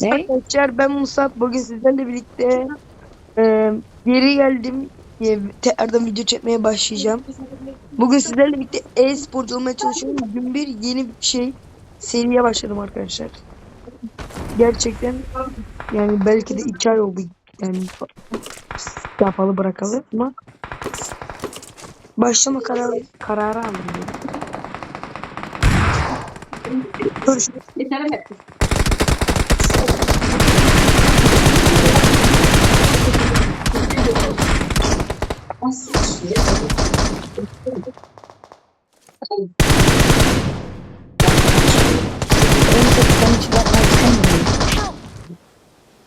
Ne? Arkadaşlar ben Musab. Bugün sizlerle birlikte e, geri geldim. E, tekrardan video çekmeye başlayacağım. Bugün sizlerle birlikte e-sporcu olmaya çalışıyorum. Bugün bir yeni bir şey seriye başladım arkadaşlar. Gerçekten yani belki de iki ay oldu yani yapalı bırakalı ama başlama kararı, kararı aldım. Yani. Dur şu- En çok ben hiç bakmak istemiyorum.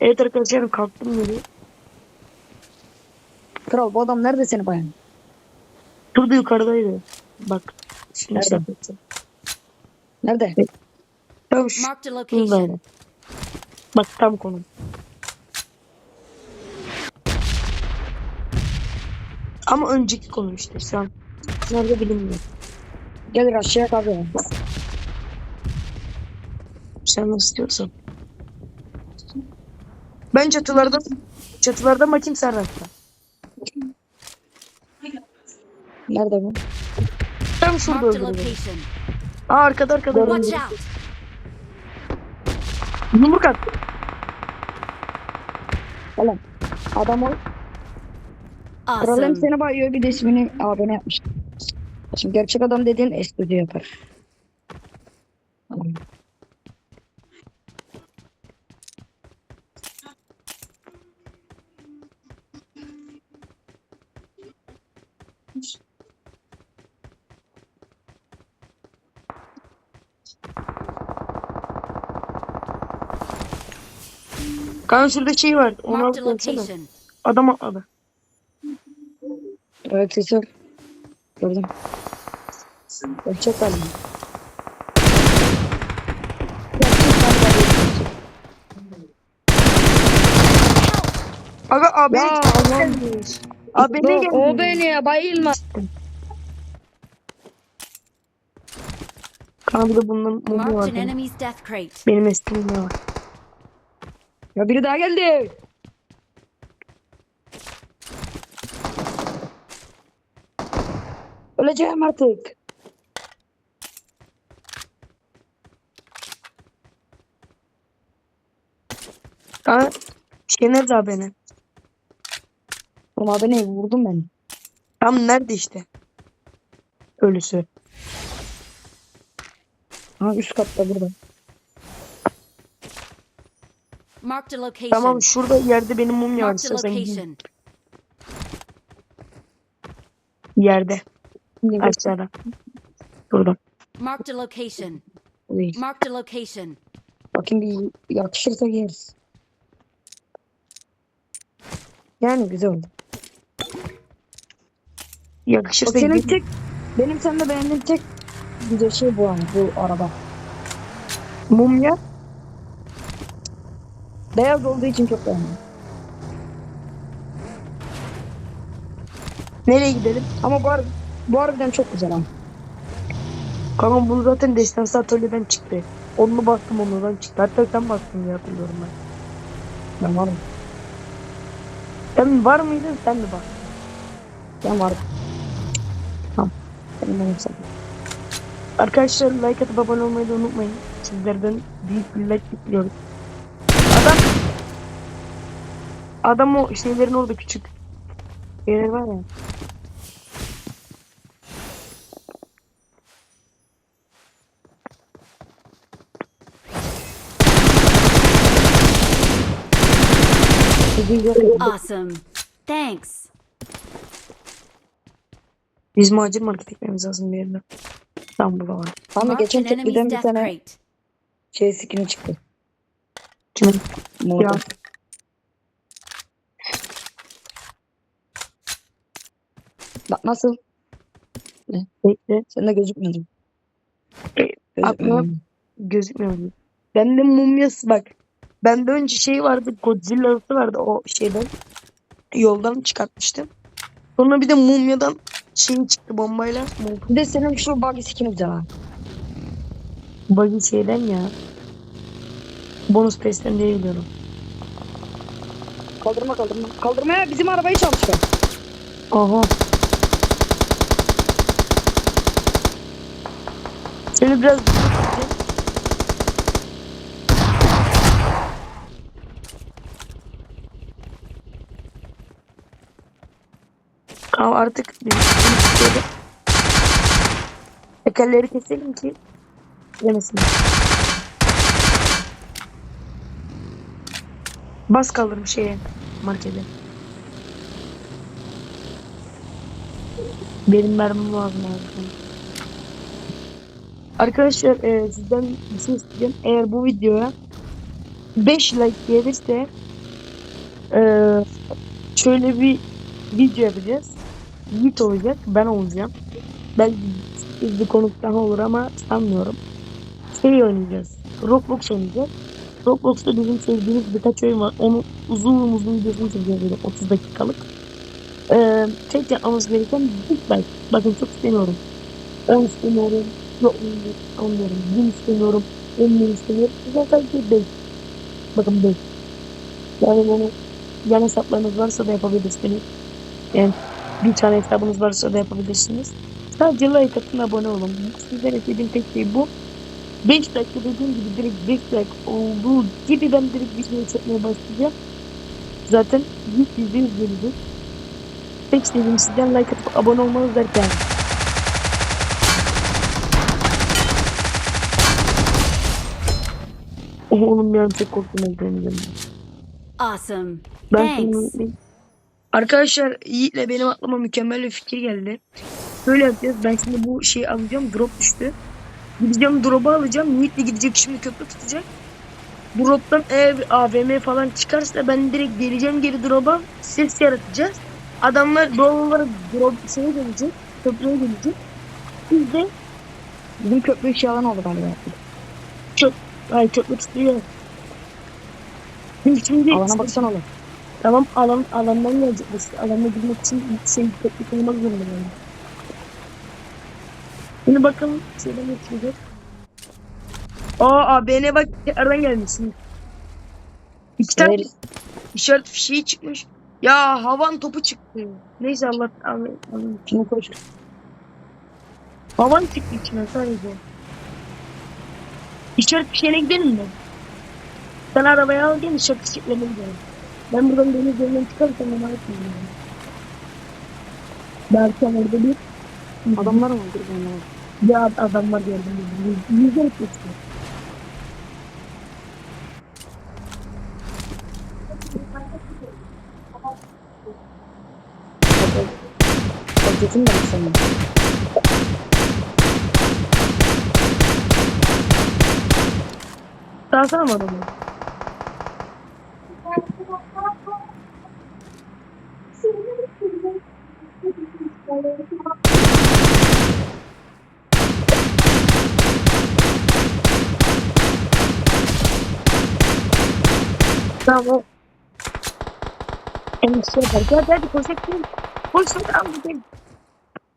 Evet arkadaşlar kalktım geri. Kral bu adam nerede seni bayan? Şurada yukarıdaydı. Bak. Şimdi Nerede? Nerede? Marked a location. Bak tam konum. Ama önceki konu işte şu an. Nerede bilinmiyor. Gel aşağıya kaldı. Sen nasıl istiyorsan. Ben çatılarda çatılarda maçım Serhat'ta. Nerede bu? Tam şurada location. Aa arkada arkada. Watch out. Yumruk attı. Oğlum. Adam o. Kral hem Awesome. seni bayıyor bir de ismini abone yapmış. Şimdi gerçek adam dediğin estüdyo yapar. Tamam. Kan şurada şey var. Onu Marked a alıp gelsene. location. Adam atladı. Evet sesör. Gördüm. Gerçek adam. Aga abi Ya Allah'ım. Abi ne Dur, O geldi? beni ya bayılma. Kan bir de bunların mumu var. An benim. enemy's death crate. Benim eskimde ne var? Ya biri daha geldi. Öleceğim artık. Kan şey nerede abi ne? Oğlum abi vurdum ben. Tam nerede işte? Ölüsü. Ha üst katta burada. Marked a location. Tamam şurada yerde benim mumya var. Marked a İstersen gidin. location. Yerde. Aşağıda. Burada. Marked a location. Marked a location. Bakayım bir yakışırsa yeriz. Yani güzel oldu. Yakışırsa senin gidin. tek, benim sende beğendiğim tek güzel şey bu ama bu araba. Mumya. Beyaz olduğu için çok beğendim. Nereye gidelim? Ama bu, har- bu harbiden çok güzel ama. Kanka bunu zaten destansı atölyeden çıktı. Onu bastım ondan çıktı. Hatta sen bastın diye hatırlıyorum ben. Ben varım. Sen var mıydın sen mi bastın? Ben varım. Tamam. Benim benim sana. Arkadaşlar like atıp abone olmayı da unutmayın. Sizlerden büyük bir like bekliyoruz. Adam Adam o şeylerin orada küçük yerler var ya. Awesome. Thanks. Bizim acil market gitmemiz lazım bir yerden. Tam burada var. Ama geçen enemy's bir tane şey skini çıktı. Kimin? Moda. Bak nasıl? Bekle. Sen de gözükmüyordun. E, aklıma- Gözükmüyor? Bende mumyası bak. Bende önce şey vardı. Godzilla'sı vardı o şeyden. Yoldan çıkartmıştım. Sonra bir de mumyadan şey çıktı bombayla. Bir de senin şu buggy skini güzel ha. Buggy şeyden ya. Bonus testten diye biliyorum. Kaldırma kaldırma. Kaldırmaya bizim arabayı çalışıyor. Aha. Seni biraz Tamam artık bir- Tekerleri keselim ki yemesin. Bas kaldırım şeye markete. Benim mermim lazım abi. Arkadaşlar e, sizden bir şey isteyeceğim. Eğer bu videoya 5 like gelirse e, şöyle bir video yapacağız. Yiğit olacak. Ben olacağım. Belki bir konuk daha olur ama sanmıyorum. Şey oynayacağız. Roblox oynayacağız. Roblox'ta bizim sevdiğimiz birkaç oyun var. Onu uzun uzun videosunu çekeceğiz böyle 30 dakikalık. Ee, tek yapmamız gereken bir like. Bakın çok istemiyorum. 10 istemiyorum. Yok anlıyorum. 1000 istemiyorum. 10 bin istemiyorum. Güzel sadece 5. Bakın 5. Yani bunu yan hesaplarınız varsa da yapabilirsiniz. Yani bir tane hesabınız varsa da yapabilirsiniz. Sadece like atın abone olun. Sizden istediğim tek şey bu. 5 dakika dediğim gibi direkt 5 like olduğu gibi ben direkt video çekmeye başlayacağım. Zaten yüz yüzde yüz. Tek istediğim sizden like atıp abone olmanız derken. Oğlum bir an çok korktum ekranı Awesome. Ben Thanks. şimdi- Arkadaşlar Yiğit'le benim aklıma mükemmel bir fikir geldi. Böyle yapacağız. Ben şimdi bu şeyi alacağım. Drop düştü. Gideceğim drop'u alacağım. Yiğit'le gidecek şimdi köprü tutacak. Drop'tan eğer bir AVM falan çıkarsa ben direkt geleceğim geri drop'a. Ses yaratacağız. Adamlar doğal olarak drop şeye gelecek. Köprüye gelecek. Biz de Bizim köprü işi yalan oldu galiba. Ay köprü tutuyor. Biz şimdi Alana baksana oğlum. Tamam alan alandan gelecek işte. Alana girmek için bir şey teknik olmak zorunda yani. Şimdi bakalım şeyden geçecek. Aa ABN bak tekrardan gelmişsin. İki tane Evet. işaret fişeği çıkmış. Ya havan topu çıktı. Neyse Allah Allah. Şunu koy. Havan çıktı içine sadece. İşaret fişeğine gidelim mi? Sen arabaya al gel işaret fişeklerine gidelim. Ben buradan deniz üzerinden çıkarsam ben etmiyorum. Belki orada bir Adamlar mı öldürdü onları? ya adamlar gördüm. Yüzler geçti. Paketin de mi senin? Sağsana mı adamı? Tamam o. En şey yapar. Gel hadi koşak değil. Koş al gidelim.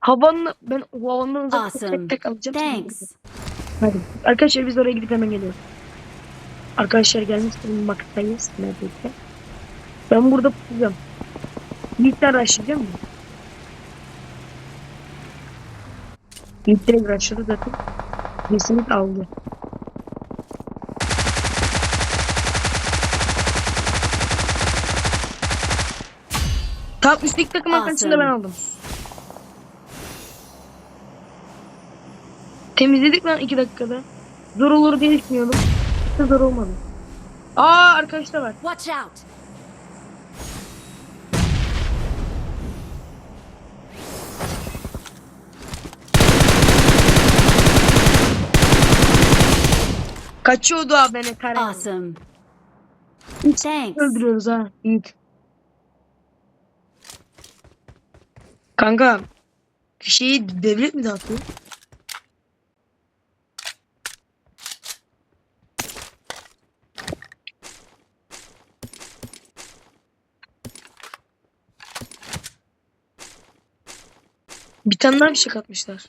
Havanla ben havandan uzak Awesome. tek tek alacağım. Thanks. Hadi. Arkadaşlar biz oraya gidip hemen geliyoruz. Arkadaşlar gelmiş bulunmaktayız. Neredeyse. Ben burada tutacağım. Yiğitler başlayacağım mı? Yiğit direkt başladı zaten. Kesinlikle aldı. Tam üstteki takım arkadaşını da ben aldım. Temizledik lan 2 dakikada. Zor olur diye düşünüyordum. Hiç zor olmadı. Aa arkadaşlar var. Watch out. Kaçıyordu abi beni kare. Awesome. Thanks. Öldürüyoruz ha. Yiğit. Kanka. Şeyi devlet mi dağıtıyor? Bir tane daha bir şey katmışlar.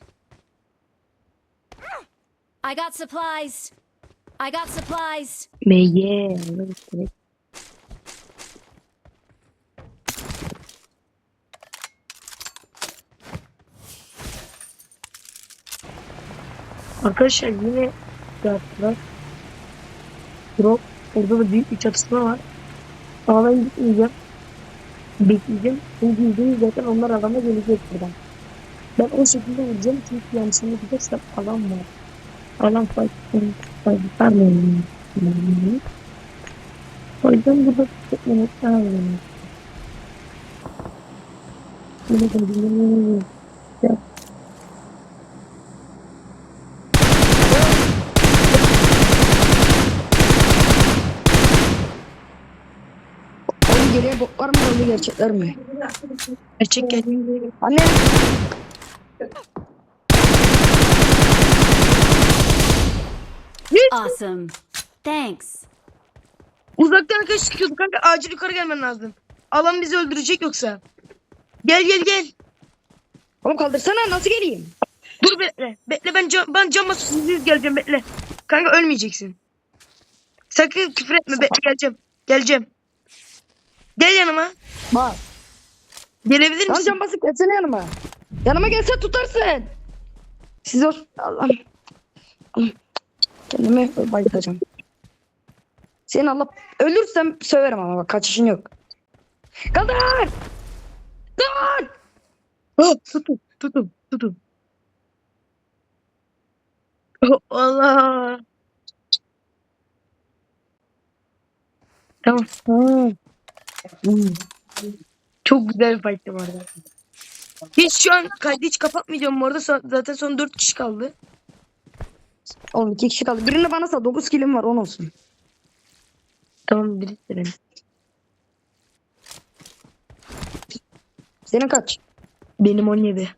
I got supplies. I got supplies. MG. Arkadaşlar yine yaptılar. Drop. Orada da büyük bir çatışma var. Ben gitmeyeceğim. Bekleyeceğim. Çünkü zaten onlar adama gelecek buradan. Ben o şekilde vuracağım çünkü yansıma gidersem alan var. Alan fight. Fight. Pardon. O yüzden burada. Bunu da bilmiyorum. Ya. Geriye botlar mı kaldı gerçekler mi? Gerçek gel. Anne. Awesome. Thanks. Uzaktan arkadaş sıkıyordu kanka. Acil yukarı gelmen lazım. Alan bizi öldürecek yoksa. Gel gel gel. Oğlum kaldırsana nasıl geleyim? Dur bekle. Bekle ben cam, ben cam basıp yüz geleceğim bekle. Kanka ölmeyeceksin. Sakın küfür etme bekle geleceğim. Geleceğim. Gel yanıma. Bak. Gelebilir Lan misin? can basıp gelsene yanıma. Yanıma gelse tutarsın. Siz o... Allah'ım. Kendimi bayılacağım. Seni Allah... Ölürsem söverim ama bak kaçışın yok. Kaldır! Dur! Oh, tutun tutun tutun. Oh, Allah. Tamam. Hmm. Çok güzel bir fight'tı bu. Hiç şu an kaydı hiç kapatmayacağım bu arada. Zaten son 4 kişi kaldı. Oğlum iki kişi kaldı. Birini bana sal. 9 kilim var 10 olsun. Tamam biriktirelim. Senin kaç? Benim 17.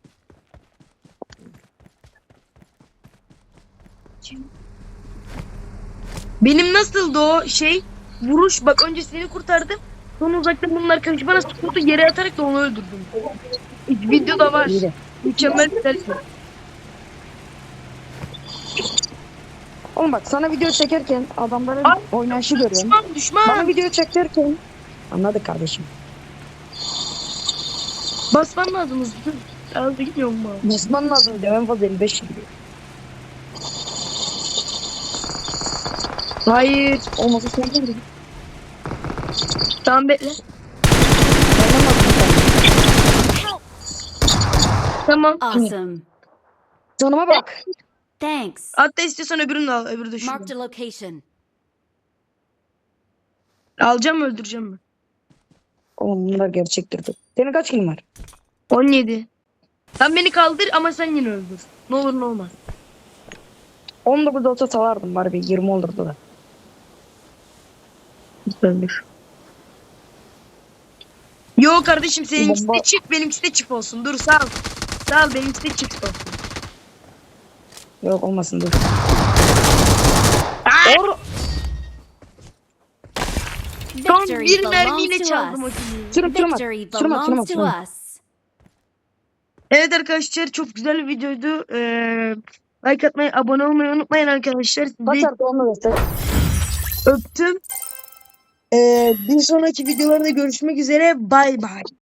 Benim nasıldı o şey? Vuruş. Bak önce seni kurtardım. Sonra uzaktan bunun arkadaşı bana sıkıldı yere atarak da onu öldürdüm. Video da var. Mükemmel bir ders. Oğlum bak sana video çekerken adamların Ay. oynayışı görüyorum. Düşman Bana düşman. video çekerken anladık kardeşim. Basman lazım hızlı. Az gitmiyorum mu? Basman lazım diyor. En fazla 55 gidiyor. Hayır. Olmasa sen de. Tamam bekle. Benden lazım bir tane. Tamam. Awesome. Canıma bak. Thanks. Hatta istiyorsan öbürünü de al. Öbürü de Marked şurada. a location. Alacağım mı öldüreceğim mi? Oğlum bunlar gerçektir. Senin kaç kilin var? 17. Sen beni kaldır ama sen yine öldür. Ne olur ne olmaz. 19 olsa salardım bari bir 20 olurdu da. Öldür. Yo kardeşim seninkisi de Bomba- çift benimkisi de çift olsun. Dur sağ ol. Sağ ol benimkisi de çift olsun. Yok olmasın dur. Or Son Victory bir mermiyle belongs to çaldım o us. kiliyi. sürüm sürüm at. Victory Sürüm at sürüm belongs at. to Sürüm at. us. Evet arkadaşlar çok güzel bir videoydu. Ee, like atmayı, abone olmayı unutmayın arkadaşlar. Kaç Sizi artı göster. öptüm. Ee, bir sonraki videolarda görüşmek üzere. Bay bay.